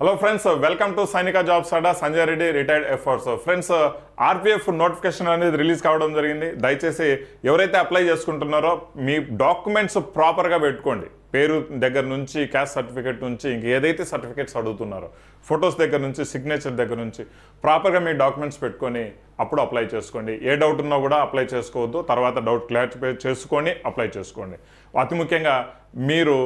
Hello friends welcome to Sainika jobs Adda Sanjay Reddy retired affairs friends RPF notification అనేది release కావడం జరిగింది. దయచేసి ఎవరైతే అప్లై చేసుకుంటున్నారో మీ డాక్యుమెంట్స్ ప్రాపర్గా పెట్టుకోండి. పేరు దగ్గర నుంచి క్యాస్ట్ సర్టిఫికేట్ నుంచి ఇంక ఏదైతే సర్టిఫికేట్స్ అడుగుతున్నారో ఫొటోస్ దగ్గర నుంచి సిగ్నేచర్ దగ్గర నుంచి ప్రాపర్గా మీ డాక్యుమెంట్స్ పెట్టుకొని అప్పుడు అప్లై చేసుకోండి. ఏ డౌట్ ఉన్నా కూడా అప్లై చేసుకోవద్దు. తర్వాత డౌట్ క్లారిఫై చేసుకొని అప్లై చేసుకోండి. అతి ముఖ్యంగా మీరు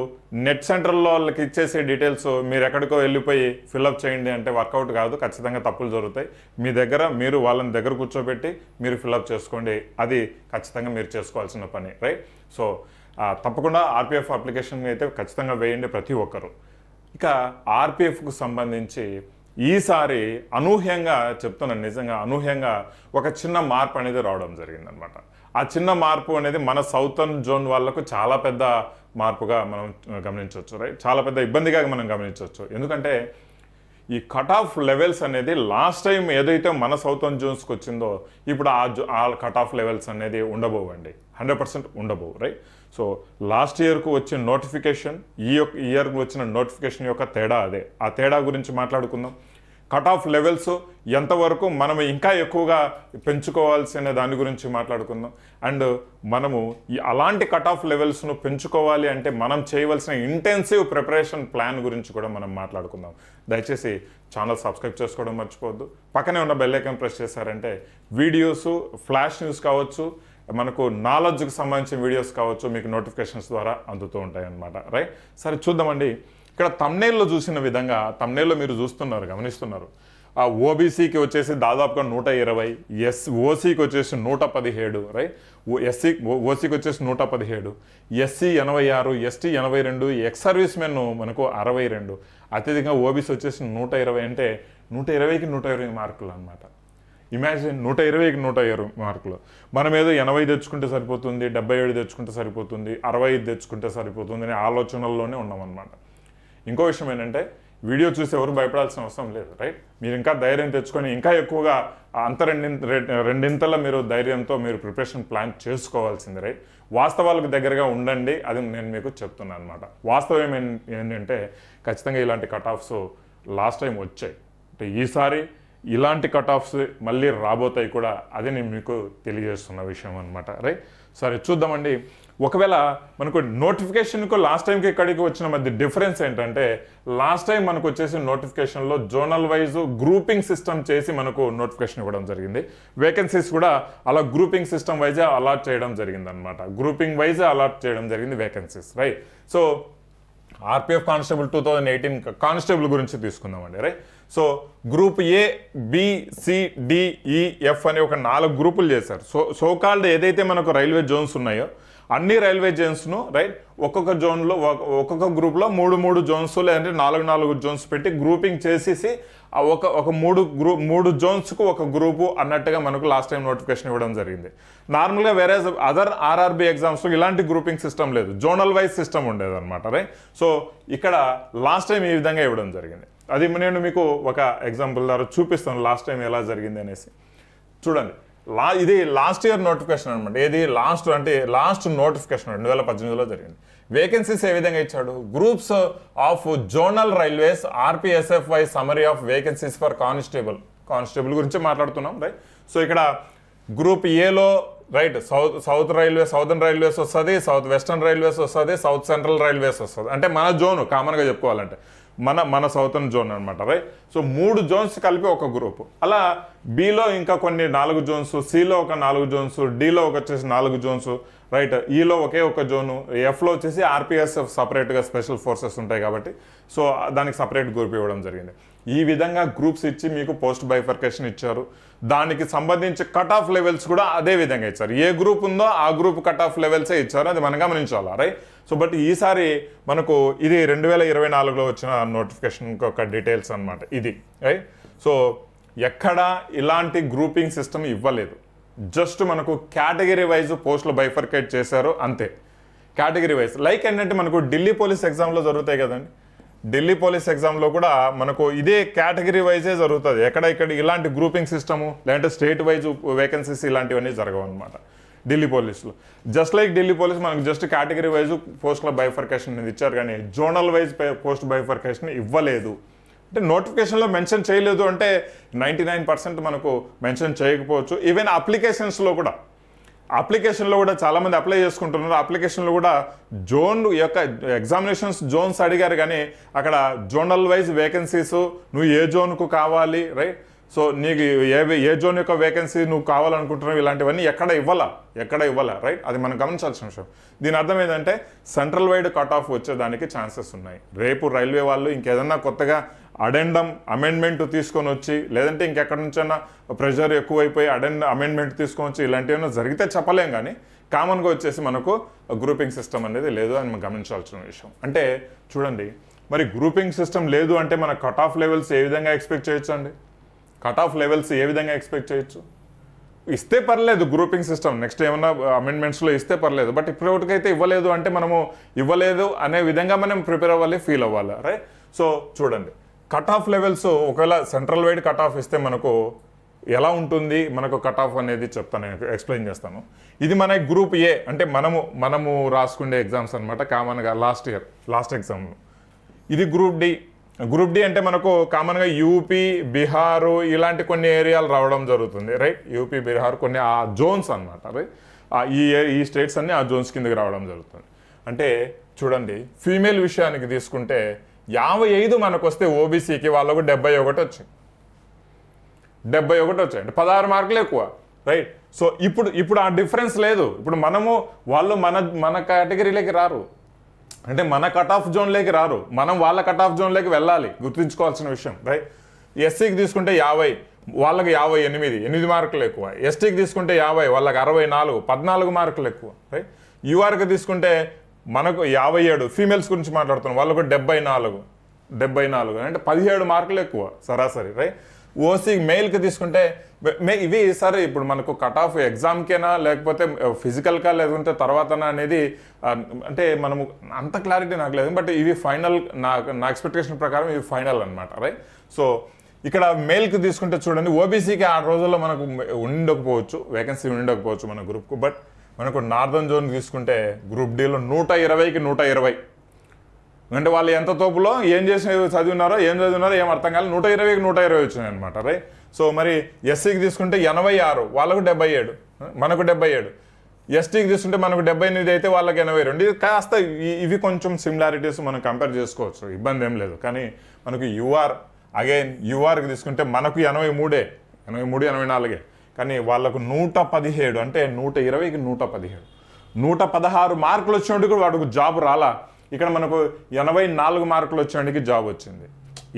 నెట్ సెంటర్లో వాళ్ళకి ఇచ్చేసే డీటెయిల్స్ మీరు ఎక్కడికో వెళ్ళిపోయి ఫిల్అప్ చేయండి అంటే వర్కౌట్ కాదు. ఖచ్చితంగా తప్పులు జరుగుతాయి. మీ దగ్గర మీరు వాళ్ళని దగ్గర కూర్చోబెట్టి మీరు ఫిల్అప్ చేసుకోండి. అది ఖచ్చితంగా మీరు చేసుకోవాల్సిన పని. రైట్ సో తప్పకుండా ఆర్పిఎఫ్ అప్లికేషన్ అయితే ఖచ్చితంగా వేయండి ప్రతి ఒక్కరు. ఇక ఆర్పిఎఫ్కు సంబంధించి ఈసారి అనూహ్యంగా చెప్తున్నాను నిజంగా అనూహ్యంగా ఒక చిన్న మార్పు అనేది రావడం జరిగిందనమాట. ఆ చిన్న మార్పు అనేది మన సౌతర్న్ జోన్ వాళ్ళకు చాలా పెద్ద మార్పుగా మనం గమనించవచ్చు రైట్? చాలా పెద్ద ఇబ్బందిగా మనం గమనించవచ్చు. ఎందుకంటే ఈ కట్ ఆఫ్ లెవెల్స్ అనేది లాస్ట్ టైం ఏదైతే మన సౌతర్న్ జోన్స్కి వచ్చిందో ఇప్పుడు ఆ జో ఆ కట్ ఆఫ్ లెవెల్స్ అనేది ఉండబోవండి. హండ్రెడ్ పర్సెంట్ ఉండబోవు రైట్? సో లాస్ట్ ఇయర్కు వచ్చిన నోటిఫికేషన్ ఈ యొక్క ఇయర్కు వచ్చిన నోటిఫికేషన్ యొక్క తేడా అదే. ఆ తేడా గురించి మాట్లాడుకుందాం. కట్ ఆఫ్ లెవెల్స్ ఎంతవరకు మనం ఇంకా ఎక్కువగా పెంచుకోవాల్సిన దాని గురించి మాట్లాడుకుందాం. అండ్ మనము ఈ అలాంటి కట్ ఆఫ్ లెవెల్స్ను పెంచుకోవాలి అంటే మనం చేయవలసిన ఇంటెన్సివ్ ప్రిపరేషన్ ప్లాన్ గురించి కూడా మనం మాట్లాడుకుందాం. దయచేసి ఛానల్ సబ్స్క్రైబ్ చేసుకోవడం మర్చిపోవద్దు. పక్కనే ఉన్న బెల్లైకన్ ప్రెస్ చేశారంటే వీడియోస్ ఫ్లాష్ న్యూస్ కావచ్చు మనకు నాలెడ్జ్కి సంబంధించిన వీడియోస్ కావచ్చు మీకు నోటిఫికేషన్స్ ద్వారా అందుతూ ఉంటాయి అన్నమాట రైట్ సరే చూద్దామండి. ఇక్కడ తమ్నేల్లో చూసిన విధంగా తమ్నేల్లో మీరు చూస్తున్నారు గమనిస్తున్నారు. ఆ ఓబీసీకి వచ్చేసి దాదాపుగా నూట ఇరవై ఎస్ ఓసీకి వచ్చేసి నూట పదిహేడు రైట్ ఎస్సీ ఓసీకి వచ్చేసి నూట పదిహేడు ఎస్సీ ఎనభై ఆరు ఎస్టీ ఎనభై రెండు ఎక్స్ సర్వీస్ మెన్ మనకు అరవై రెండు. అత్యధికంగా ఓబీసీ వచ్చేసి నూట ఇరవై అంటే నూట ఇరవైకి నూట ఇరవై మార్కులు అనమాట ఇమాజిన్ నూట ఇరవైకి నూట ఇరవై మార్కులు. మనం ఏదో ఎనభై తెచ్చుకుంటే సరిపోతుంది డెబ్బై ఏడు తెచ్చుకుంటే సరిపోతుంది అరవై ఐదు తెచ్చుకుంటే సరిపోతుంది అనే ఆలోచనల్లోనే ఉన్నామన్నమాట. ఇంకో విషయం ఏంటంటే వీడియో చూసి ఎవరు భయపడాల్సిన అవసరం లేదు రైట్ మీరు ఇంకా ధైర్యం తెచ్చుకొని ఇంకా ఎక్కువగా అంత రెండింత రె- రెండింతల మీరు ధైర్యంతో మీరు ప్రిపరేషన్ ప్లాన్ చేసుకోవాల్సింది రైట్ వాస్తవాలకు దగ్గరగా ఉండండి అది నేను మీకు చెప్తున్నాను అనమాట వాస్తవం ఏం- ఏంటంటే ఖచ్చితంగా ఇలాంటి కట్ ఆఫ్స్ లాస్ట్ టైం వచ్చాయి. అంటే ఈసారి ఇలాంటి కట్ ఆఫ్స్ మళ్ళీ రాబోతాయి కూడా. అది నేను మీకు తెలియజేస్తున్న విషయం అనమాట రైట్ సరే చూద్దామండి. ఒకవేళ మనకు నోటిఫికేషన్కు లాస్ట్ టైంకి ఇక్కడికి వచ్చిన మధ్య డిఫరెన్స్ ఏంటంటే లాస్ట్ టైం మనకు వచ్చేసి నోటిఫికేషన్లో జోనల్ వైజ్ గ్రూపింగ్ సిస్టమ్ చేసి మనకు నోటిఫికేషన్ ఇవ్వడం జరిగింది. వేకెన్సీస్ కూడా అలా గ్రూపింగ్ సిస్టమ్ వైజే అలాట్ చేయడం జరిగింది అనమాట గ్రూపింగ్ వైజే అలాట్ చేయడం జరిగింది vacancies right so RPF constable two thousand eighteen constable గురించి తీసుకుందామండి right so group A BCDEF అనే ఒక నాలుగు గ్రూపులు చేశారు. సో సోకాల్డ్ ఏదైతే మనకు రైల్వే జోన్స్ ఉన్నాయో అన్ని రైల్వే జోన్స్ను రైట్ ఒక్కొక్క జోన్లో ఒక్కొక్క గ్రూప్లో మూడు మూడు జోన్స్ లేదంటే నాలుగు నాలుగు జోన్స్ పెట్టి గ్రూపింగ్ చేసేసి ఆ ఒక ఒక మూడు గ్రూ మూడు జోన్స్కు ఒక గ్రూపు అన్నట్టుగా మనకు లాస్ట్ టైం నోటిఫికేషన్ ఇవ్వడం జరిగింది. నార్మల్గా వేరే అదర్ ఆర్ఆర్బి ఎగ్జామ్స్లో ఇలాంటి గ్రూపింగ్ సిస్టమ్ లేదు. జోనల్ వైజ్ సిస్టమ్ ఉండేది అనమాట రైట్ సో ఇక్కడ లాస్ట్ టైం ఈ విధంగా ఇవ్వడం జరిగింది. అది నేను మీకు ఒక ఎగ్జాంపుల్ ద్వారా చూపిస్తాను లాస్ట్ టైం ఎలా జరిగింది అనేసి. చూడండి. లా ఇది లాస్ట్ ఇయర్ నోటిఫికేషన్ అనమాట ఏది లాస్ట్ అంటే లాస్ట్ నోటిఫికేషన్ రెండు వేల పద్దెనిమిదిలో జరిగింది. వేకెన్సీస్ ఏ విధంగా ఇచ్చాడు? Groups of zonal railways RPSFI summary of vacancies for constable constable గురించి మాట్లాడుతున్నాం రైట్ సో ఇక్కడ గ్రూప్ ఏలో right south south railway southern railways వస్తుంది సౌత్ వెస్టర్న్ రైల్వేస్ వస్తుంది సౌత్ సెంట్రల్ రైల్వేస్ వస్తుంది. అంటే మన జోన్ కామన్గా చెప్పుకోవాలంటే. మన మన సౌతర్న్ జోన్ అనమాట రైట్ సో మూడు జోన్స్ కలిపి ఒక గ్రూప్ అలా బిలో ఇంకా కొన్ని నాలుగు జోన్స్ సిలో ఒక నాలుగు జోన్స్ డీలో ఒక వచ్చేసి నాలుగు జోన్స్. రైట్ ఈలో ఒకే ఒక జోను. ఎఫ్లో వచ్చేసి ఆర్పిఎస్ఎఫ్ సపరేట్గా స్పెషల్ ఫోర్సెస్ ఉంటాయి కాబట్టి సో దానికి సపరేట్ గ్రూప్ ఇవ్వడం జరిగింది. ఈ విధంగా గ్రూప్స్ ఇచ్చి మీకు పోస్ట్ బైఫర్కేషన్ ఇచ్చారు. దానికి సంబంధించి కట్ ఆఫ్ లెవెల్స్ కూడా అదే విధంగా ఇచ్చారు. ఏ గ్రూప్ ఉందో ఆ గ్రూప్ కట్ ఆఫ్ లెవెల్సే ఇచ్చారు అది మనం గమనించాలా రైట్ సో బట్ ఈసారి మనకు ఇది రెండు వేల ఇరవై నాలుగులో వచ్చిన నోటిఫికేషన్ ఒక డీటెయిల్స్ అనమాట ఇది రైట్ సో ఎక్కడా ఇలాంటి గ్రూపింగ్ సిస్టమ్ ఇవ్వలేదు. జస్ట్ మనకు కేటగిరీ వైజ్ పోస్టులు బైఫర్కేట్ చేశారు అంతే. Category wise. లైక్ ఏంటంటే మనకు ఢిల్లీ పోలీస్ ఎగ్జామ్లో జరుగుతాయి కదండి. ఢిల్లీ పోలీస్ ఎగ్జామ్లో కూడా మనకు ఇదే కేటగిరీ వైజే జరుగుతుంది. ఎక్కడ ఇక్కడ ఇలాంటి గ్రూపింగ్ సిస్టము లేదంటే స్టేట్ వైజ్ వేకెన్సీస్ ఇలాంటివన్నీ జరగవు అనమాట ఢిల్లీ పోలీసులు. జస్ట్ లైక్ ఢిల్లీ పోలీస్ మనకు జస్ట్ కేటగిరీ వైజ్ పోస్టుల బైఫర్కేషన్ అనేది ఇచ్చారు కానీ జోనల్ వైజ్ పోస్ట్ బైఫర్కేషన్ ఇవ్వలేదు. అంటే నోటిఫికేషన్లో మెన్షన్ చేయలేదు అంటే నైంటీ నైన్ పర్సెంట్ మనకు మెన్షన్ చేయకపోవచ్చు. ఈవెన్ అప్లికేషన్స్లో కూడా. అప్లికేషన్లో కూడా చాలామంది అప్లై చేసుకుంటున్నారు. అప్లికేషన్లో కూడా జోన్ యొక్క ఎగ్జామినేషన్స్ జోన్స్ అడిగారు కానీ అక్కడ జోనల్ వైజ్ వేకెన్సీస్ నువ్వు ఏ జోన్కు కావాలి రైట్ సో నీకు ఏ ఏ జోన్ యొక్క వేకెన్సీ నువ్వు కావాలనుకుంటున్నావు ఇలాంటివన్నీ ఎక్కడ ఇవ్వాలా? ఎక్కడ ఇవ్వాలా రైట్ అది మనం గమనించాల్సిన విషయం. దీని అర్థం ఏంటంటే సెంట్రల్ వైడ్ కట్ ఆఫ్ వచ్చేదానికి ఛాన్సెస్ ఉన్నాయి. రేపు రైల్వే వాళ్ళు ఇంకేదన్నా కొత్తగా అడెండం అమెండ్మెంట్ తీసుకొని వచ్చి లేదంటే ఇంకెక్కడి నుంచైనా ప్రెషర్ ఎక్కువైపోయి అడెండ్ అమెండ్మెంట్ తీసుకొని వచ్చి ఇలాంటివైనా జరిగితే చెప్పలేం కానీ కామన్గా వచ్చేసి మనకు గ్రూపింగ్ సిస్టమ్ అనేది లేదు అని మనం గమనించాల్సిన విషయం. అంటే చూడండి మరి గ్రూపింగ్ సిస్టమ్ లేదు అంటే మన కట్ ఆఫ్ లెవెల్స్ ఏ విధంగా ఎక్స్పెక్ట్ చేయొచ్చు అండి? కట్ ఆఫ్ లెవెల్స్ ఏ విధంగా ఎక్స్పెక్ట్ చేయొచ్చు? ఇస్తే పర్లేదు గ్రూపింగ్ సిస్టమ్ నెక్స్ట్ ఏమైనా అమెండ్మెంట్స్లో ఇస్తే పర్లేదు. బట్ ఇప్పటికైతే ఇవ్వలేదు అంటే మనము ఇవ్వలేదు అనే విధంగా మనం ప్రిపేర్ అవ్వాలి ఫీల్ అవ్వాలి రైట్ సో చూడండి. కట్ ఆఫ్ లెవెల్స్ ఒకవేళ సెంట్రల్ వైడ్ కట్ ఆఫ్ ఇస్తే మనకు ఎలా ఉంటుంది? మనకు కట్ ఆఫ్ అనేది చెప్తాను నేను ఎక్స్ప్లెయిన్ చేస్తాను. ఇది మన గ్రూప్ ఏ అంటే మనము మనము రాసుకునే ఎగ్జామ్స్ అనమాట కామన్గా లాస్ట్ ఇయర్ లాస్ట్ ఎగ్జామ్. ఇది గ్రూప్ డి. గ్రూప్ డి అంటే మనకు కామన్గా యూపీ బీహారు ఇలాంటి కొన్ని ఏరియాలు రావడం జరుగుతుంది రైట్? యూపీ బీహార్ కొన్ని ఆ జోన్స్ అనమాట రైట్? ఈ ఈ స్టేట్స్ అన్ని ఆ జోన్స్ కిందకి రావడం జరుగుతుంది. అంటే చూడండి ఫీమేల్ విషయానికి తీసుకుంటే యాభై ఐదు మనకు వస్తే ఓబీసీకి వాళ్ళకు డెబ్బై ఒకటి వచ్చింది డెబ్బై ఒకటి వచ్చాయి. అంటే పదహారు మార్కులు ఎక్కువ రైట్ సో ఇప్పుడు ఇప్పుడు ఆ డిఫరెన్స్ లేదు. ఇప్పుడు మనము వాళ్ళు మన మన కేటగిరీలోకి రారు. అంటే మన కట్ ఆఫ్ జోన్లోకి రారు. మనం వాళ్ళ కట్ ఆఫ్ జోన్లోకి వెళ్ళాలి గుర్తుంచుకోవాల్సిన విషయం రైట్ ఎస్సీకి తీసుకుంటే యాభై వాళ్ళకి యాభై ఎనిమిది ఎనిమిది మార్కులు ఎక్కువ. ఎస్టీకి తీసుకుంటే యాభై వాళ్ళకి అరవై నాలుగు పద్నాలుగు మార్కులు ఎక్కువ రైట్ యూఆర్కి తీసుకుంటే మనకు యాభై ఏడు ఫీమేల్స్ గురించి మాట్లాడుతున్నాం. వాళ్ళకు డెబ్బై నాలుగు. డెబ్బై నాలుగు. అంటే పదిహేడు మార్కులు ఎక్కువ సరాసరి రైట్ ఓసీ మెయిల్కి తీసుకుంటే మే ఇవి సరే ఇప్పుడు మనకు కట్ ఆఫ్ ఎగ్జామ్కేనా లేకపోతే ఫిజికల్గా లేకుంటే తర్వాతనా అనేది అంటే మనము అంత క్లారిటీ నాకు లేదు. బట్ ఇవి ఫైనల్ నా నా ఎక్స్పెక్టేషన్ ప్రకారం ఇవి ఫైనల్ అనమాట రైట్ సో ఇక్కడ మెయిల్కి తీసుకుంటే చూడండి ఓబీసీకి ఆ రోజుల్లో మనకు ఉండకపోవచ్చు వేకెన్సీ ఉండకపోవచ్చు మన గ్రూప్కు బట్ మనకు నార్దర్న్ జోన్ తీసుకుంటే గ్రూప్ డీలో నూట ఇరవైకి నూట ఇరవై. అంటే వాళ్ళు ఎంత తోపులో ఏం చేసి చదివినారో ఏం చదివినారో ఏం అర్థం కాలేదు. నూట ఇరవైకి నూట ఇరవై వచ్చినాయి అనమాట రైట్? సో మరి ఎస్సీకి తీసుకుంటే ఎనభై ఆరు వాళ్ళకు డెబ్బై ఏడు మనకు డెబ్బై ఏడు. ఎస్టీకి తీసుకుంటే మనకు డెబ్బై ఎనిమిది అయితే వాళ్ళకి ఎనభై రెండు. ఇది కాస్త ఇవి కొంచెం సిమిలారిటీస్ మనం కంపేర్ చేసుకోవచ్చు ఇబ్బంది ఏం లేదు. కానీ మనకు యూఆర్ అగైన్ యూఆర్కి తీసుకుంటే మనకు ఎనభై మూడే ఎనభై మూడు ఎనభై నాలుగే. కానీ వాళ్ళకు నూట పదిహేడు అంటే నూట ఇరవైకి నూట పదిహేడు. నూట పదహారు మార్కులు వచ్చినట్టు కూడా వాడికి జాబ్ రాలా. ఇక్కడ మనకు ఎనభై నాలుగు మార్కులు వచ్చేవాడికి జాబ్ వచ్చింది.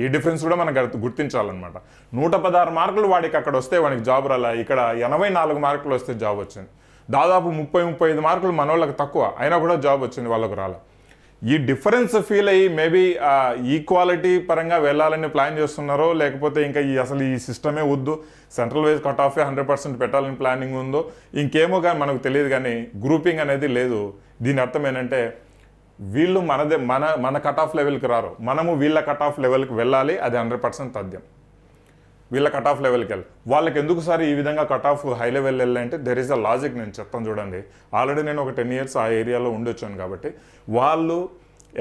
ఈ డిఫరెన్స్ కూడా మనకు గుర్తించాలన్నమాట. నూట పదహారు మార్కులు వాడికి అక్కడ వస్తే వాడికి జాబ్ రాలా. ఇక్కడ ఎనభై నాలుగు మార్కులు వస్తే జాబ్ వచ్చింది. దాదాపు ముప్పై ముప్పై ఐదు మార్కులు మన వాళ్ళకి తక్కువ. అయినా కూడా జాబ్ వచ్చింది వాళ్ళకు రాలా. ఈ డిఫరెన్స్ ఫీల్ అయ్యి మేబీ ఈక్వాలిటీ పరంగా వెళ్ళాలని ప్లాన్ చేస్తున్నారో లేకపోతే ఇంకా ఈ అసలు ఈ సిస్టమే వద్దు central wise cut off hundred percent పెట్టాలని ప్లానింగ్ ఉందో ఇంకేమో కానీ మనకు తెలియదు కానీ గ్రూపింగ్ అనేది లేదు. దీని అర్థం ఏంటంటే వీళ్ళు మనదే మన మన కట్ ఆఫ్ లెవెల్కి రారు. మనము వీళ్ళ కట్ ఆఫ్ లెవెల్కి వెళ్ళాలి అది హండ్రెడ్ పర్సెంట్ తథ్యం. వీళ్ళ కట్ ఆఫ్ లెవెల్కి వెళ్ళి వాళ్ళకి ఎందుకు సార్ ఈ విధంగా కట్ ఆఫ్ హై లెవెల్ వెళ్ళాలంటే దెర్ ఈస్ అ లాజిక్ నేను చెప్తాను చూడండి. ఆల్రెడీ నేను ఒక టెన్ ఇయర్స్ ఆ ఏరియాలో ఉండొచ్చాను కాబట్టి వాళ్ళు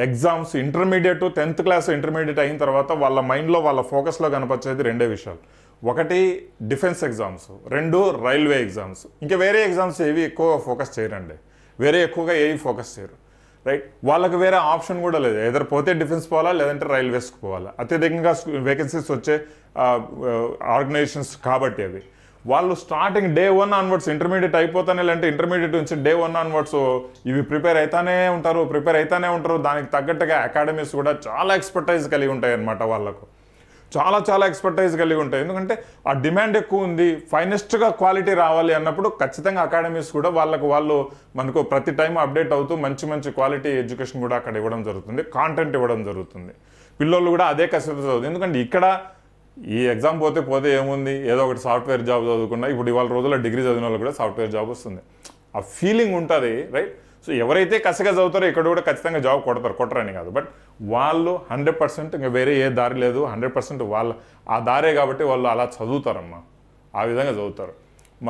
exams intermediate tenth class intermediate అయిన తర్వాత వాళ్ళ మైండ్లో వాళ్ళ ఫోకస్లో కనపచ్చేది రెండే విషయాలు. ఒకటి డిఫెన్స్ ఎగ్జామ్స్ రెండు రైల్వే ఎగ్జామ్స్ ఇంకా వేరే ఎగ్జామ్స్ ఏవి ఎక్కువ ఫోకస్ చేయరండి. వేరే ఎక్కువగా ఏవి ఫోకస్ చేయరు. రైట్ వాళ్ళకి వేరే ఆప్షన్ కూడా లేదు. ఎదర్ పోతే డిఫెన్స్ పోవాలా లేదంటే రైల్వేస్కి పోవాలా. అత్యధికంగా వేకెన్సీస్ వచ్చే ఆర్గనైజేషన్స్ కాబట్టి అవి. వాళ్ళు starting day one onwards intermediate అయిపోతానే లేదంటే ఇంటర్మీడియట్ నుంచి డే వన్ ఆన్వర్డ్స్ ఇవి ప్రిపేర్ అవుతానే ఉంటారు ప్రిపేర్ అవుతానే ఉంటారు. దానికి తగ్గట్టుగా అకాడమీస్ కూడా చాలా ఎక్స్పర్టైజ్ కలిగి ఉంటాయి అన్నమాట వాళ్ళకు. చాలా చాలా ఎక్స్పర్టైజ్ కలిగి ఉంటాయి. ఎందుకంటే ఆ డిమాండ్ ఎక్కువ ఉంది ఫైనెస్ట్గా క్వాలిటీ రావాలి అన్నప్పుడు ఖచ్చితంగా అకాడమీస్ కూడా వాళ్ళకు వాళ్ళు మనకు ప్రతి టైం అప్డేట్ అవుతూ మంచి మంచి క్వాలిటీ ఎడ్యుకేషన్ కూడా అక్కడ ఇవ్వడం జరుగుతుంది కాంటెంట్ ఇవ్వడం జరుగుతుంది. పిల్లలు కూడా అదే కసితో చదువుతుంది. ఎందుకంటే ఇక్కడ ఈ ఎగ్జామ్ పోతే పోతే ఏముంది? ఏదో ఒకటి సాఫ్ట్వేర్ జాబ్ చదువుకున్నా ఇప్పుడు ఇవాళ రోజుల్లో డిగ్రీ చదివిన వాళ్ళు కూడా సాఫ్ట్వేర్ జాబ్ వస్తుంది. ఆ ఫీలింగ్ ఉంటుంది రైట్ సో ఎవరైతే కసగా చదువుతారో ఇక్కడ కూడా ఖచ్చితంగా జాబ్ కొడతారు కొట్టరని కాదు. బట్ వాళ్ళు హండ్రెడ్ పర్సెంట్ ఇంకా వేరే ఏ దారి లేదు హండ్రెడ్ పర్సెంట్ వాళ్ళ ఆ దారే కాబట్టి వాళ్ళు అలా చదువుతారమ్మా. ఆ విధంగా చదువుతారు.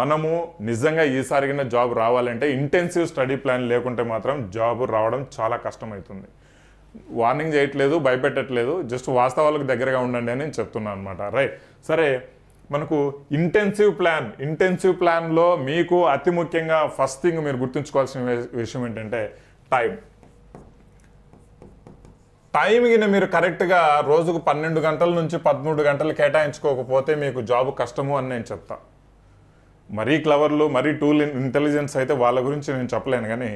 మనము నిజంగా ఈసారిగిన జాబ్ రావాలంటే ఇంటెన్సివ్ స్టడీ ప్లాన్ లేకుంటే మాత్రం జాబ్ రావడం చాలా కష్టమవుతుంది వార్నింగ్ చేయట్లేదు భయపెట్టట్లేదు జస్ట్ వాస్తవాలకు దగ్గరగా ఉండండి అని నేను చెప్తున్నాను అనమాట రైట్ సరే మనకు ఇంటెన్సివ్ ప్లాన్ ఇంటెన్సివ్ ప్లాన్లో మీకు అతి ముఖ్యంగా ఫస్ట్ థింగ్ మీరు గుర్తుంచుకోవాల్సిన విషయం ఏంటంటే టైం టైంకి మీరు కరెక్ట్గా రోజుకు పన్నెండు గంటల నుంచి పదమూడు గంటలు కేటాయించుకోకపోతే మీకు జాబ్ కష్టము అని నేను చెప్తా. మరీ క్లవర్లు మరీ టూల్ ఇంటెలిజెన్స్ అయితే వాళ్ళ గురించి నేను చెప్పలేను కానీ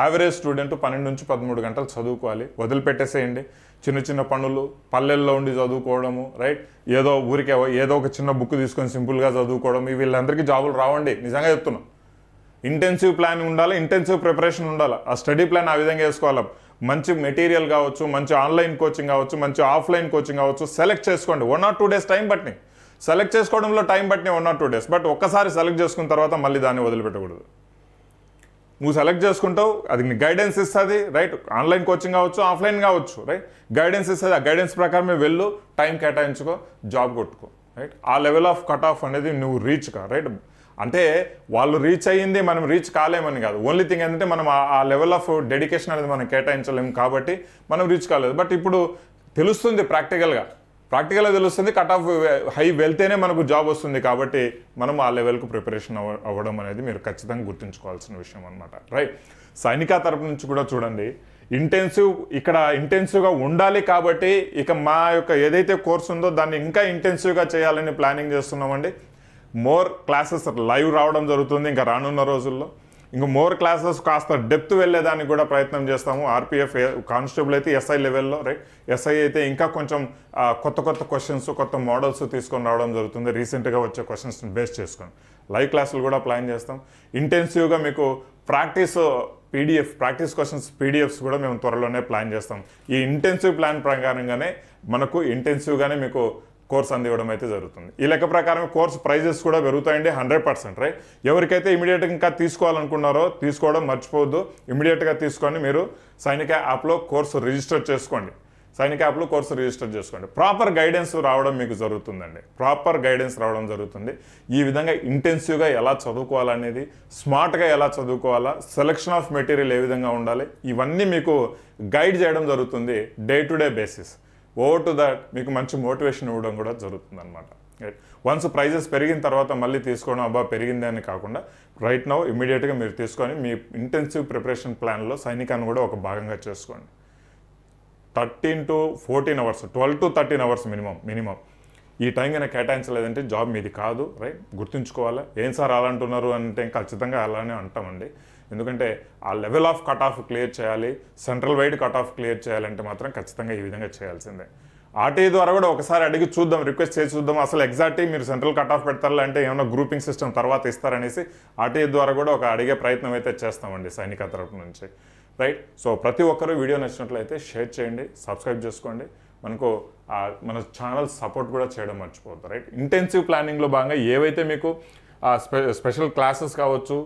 యావరేజ్ స్టూడెంట్ పన్నెండు నుంచి పదమూడు గంటలు చదువుకోవాలి వదిలిపెట్టేసేయండి. చిన్న చిన్న పనులు పల్లెల్లో ఉండి చదువుకోవడము రైట్ ఏదో ఊరికే ఏదో ఒక చిన్న బుక్ తీసుకొని సింపుల్గా చదువుకోవడం వీళ్ళందరికీ జాబులు రావండి. నిజంగా చెప్తున్నా. ఇంటెన్సివ్ ప్లాన్ ఉండాలి? ఇంటెన్సివ్ ప్రిపరేషన్ ఉండాలి? ఆ స్టడీ ప్లాన్ ఆ విధంగా వేసుకోవాలి మంచి మెటీరియల్ కావచ్చు మంచి ఆన్లైన్ కోచింగ్ కావచ్చు మంచి ఆఫ్లైన్ కోచింగ్ కావచ్చు సెలెక్ట్ చేసుకోండి. One or two days time పట్టినాయి. సెలెక్ట్ చేసుకోవడంలో టైం పట్టినాయి one or two days but ఒక్కసారి సెలెక్ట్ చేసుకున్న తర్వాత మళ్ళీ దాన్ని వదిలిపెట్టకూడదు. నువ్వు సెలెక్ట్ చేసుకుంటావు అది నీకు గైడెన్స్ ఇస్తుంది రైట్ ఆన్లైన్ కోచింగ్ కావచ్చు ఆఫ్లైన్ కావచ్చు రైట్ గైడెన్స్ ఇస్తుంది ఆ గైడెన్స్ ప్రకారమే వెళ్ళు టైం కేటాయించుకో జాబ్ కొట్టుకో రైట్ ఆ లెవెల్ ఆఫ్ కట్ ఆఫ్ అనేది నువ్వు రీచ్ కా రైట్ అంటే వాళ్ళు రీచ్ అయ్యింది మనం రీచ్ కాలేమని కాదు. ఓన్లీ థింగ్ ఏంటంటే మనం ఆ- ఆ లెవెల్ ఆఫ్ డెడికేషన్ అనేది మనం కేటాయించలేము కాబట్టి మనం రీచ్ కాలేదు. బట్ ఇప్పుడు తెలుస్తుంది ప్రాక్టికల్గా ప్రాక్టికల్గా తెలుస్తుంది కట్ ఆఫ్ హై వెళ్తేనే మనకు జాబ్ వస్తుంది కాబట్టి మనం ఆ లెవెల్కు ప్రిపరేషన్ అవ అవ్వడం అనేది మీరు ఖచ్చితంగా గుర్తుంచుకోవాల్సిన విషయం అనమాట రైట్ సైనిక తరపు నుంచి కూడా చూడండి ఇంటెన్సివ్ ఇక్కడ ఇంటెన్సివ్గా ఉండాలి కాబట్టి ఇక మా యొక్క ఏదైతే కోర్స్ ఉందో దాన్ని ఇంకా ఇంటెన్సివ్గా చేయాలని ప్లానింగ్ చేస్తున్నామండి. మోర్ క్లాసెస్ లైవ్ రావడం జరుగుతుంది ఇంకా రానున్న రోజుల్లో. ఇంకా మోర్ క్లాసెస్ కాస్త డెప్త్ వెళ్ళేదానికి కూడా ప్రయత్నం చేస్తాము. ఆర్పిఎఫ్ కానిస్టేబుల్ అయితే ఎస్ఐ లెవెల్లో రైట్? ఎస్ఐ అయితే ఇంకా కొంచెం కొత్త కొత్త క్వశ్చన్స్ కొత్త మోడల్స్ తీసుకొని రావడం జరుగుతుంది. రీసెంట్గా వచ్చే క్వశ్చన్స్ని బేస్ చేసుకొని. లైవ్ క్లాసులు కూడా ప్లాన్ చేస్తాం. ఇంటెన్సివ్గా మీకు practice PDF practice questions PDFs కూడా మేము త్వరలోనే ప్లాన్ చేస్తాం. ఈ ఇంటెన్సివ్ ప్లాన్ ప్రకారంగానే మనకు ఇంటెన్సివ్గానే మీకు కోర్స్ అందివ్వడం అయితే జరుగుతుంది. ఈ లెక్క ప్రకారం కోర్స్ ప్రైజెస్ కూడా పెరుగుతాయండి హండ్రెడ్ పర్సెంట్ రైట్ ఎవరికైతే ఇమీడియట్గా ఇంకా తీసుకోవాలనుకున్నారో తీసుకోవడం మర్చిపోవద్దు. ఇమీడియట్గా తీసుకొని మీరు సైనిక యాప్లో కోర్సు రిజిస్టర్ చేసుకోండి. సైనిక యాప్లో కోర్సు రిజిస్టర్ చేసుకోండి. ప్రాపర్ గైడెన్స్ రావడం మీకు జరుగుతుందండి. ప్రాపర్ గైడెన్స్ రావడం జరుగుతుంది. ఈ విధంగా ఇంటెన్సివ్గా ఎలా చదువుకోవాలనేది స్మార్ట్గా ఎలా చదువుకోవాలా సెలెక్షన్ ఆఫ్ మెటీరియల్ ఏ విధంగా ఉండాలి ఇవన్నీ మీకు గైడ్ చేయడం జరుగుతుంది day to day basis over to that మీకు మంచి మోటివేషన్ ఇవ్వడం కూడా జరుగుతుంది అనమాట వన్స్ ప్రైజెస్ పెరిగిన తర్వాత మళ్ళీ తీసుకోవడం అబ్బా పెరిగింది అని కాకుండా రైట్ నౌ ఇమీడియట్గా మీరు తీసుకొని మీ ఇంటెన్సివ్ ప్రిపరేషన్ ప్లాన్లో సైనికాన్ని కూడా ఒక భాగంగా చేసుకోండి. Thirteen to fourteen hours twelve to thirteen hours minimum minimum ఈ టైం కనుక కేటాయించలేదంటే జాబ్ మీది కాదు రైట్? గుర్తుంచుకోవాలా? ఏం సార్ అలా అంటున్నారు అంటే ఖచ్చితంగా అలానే అంటామండి. ఎందుకంటే ఆ level of cut off clear చేయాలి central wide cut off clear చేయాలంటే మాత్రం ఖచ్చితంగా ఈ విధంగా చేయాల్సిందే. ఆర్టీఐ ద్వారా కూడా ఒకసారి అడిగి చూద్దాం రిక్వెస్ట్ చేసి చూద్దాం అసలు ఎగ్జాక్ట్లీ మీరు సెంట్రల్ కట్ ఆఫ్ పెడతారా అంటే ఏమైనా గ్రూపింగ్ సిస్టమ్ తర్వాత ఇస్తారనేసి ఆర్టీఐ ద్వారా కూడా ఒక అడిగే ప్రయత్నం అయితే చేస్తామండి సైనిక తరపు నుంచి. రైట్? సో ప్రతి ఒక్కరూ వీడియో నచ్చినట్లయితే షేర్ చేయండి సబ్స్క్రైబ్ చేసుకోండి. మనకు మన ఛానల్ సపోర్ట్ కూడా చేయడం మర్చిపోవద్దు రైట్ ఇంటెన్సివ్ ప్లానింగ్లో భాగంగా ఏవైతే మీకు స్పె స్పెషల్ క్లాసెస్ కావచ్చు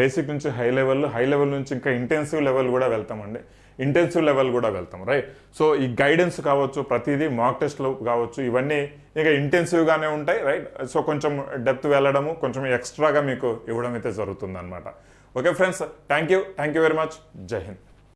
బేసిక్ నుంచి హై లెవెల్ హై లెవెల్ నుంచి ఇంకా ఇంటెన్సివ్ లెవెల్ కూడా వెళ్తామండి. ఇంటెన్సివ్ లెవెల్ కూడా వెళ్తాం రైట్ సో ఈ గైడెన్స్ కావచ్చు ప్రతిదీ మాక్ టెస్ట్లు కావచ్చు ఇవన్నీ ఇంకా ఇంటెన్సివ్గానే ఉంటాయి రైట్ సో కొంచెం డెప్త్ వెళ్ళడము కొంచెం ఎక్స్ట్రాగా మీకు ఇవ్వడం అయితే జరుగుతుంది అనమాట okay friends thank you thank you very much Jai Hind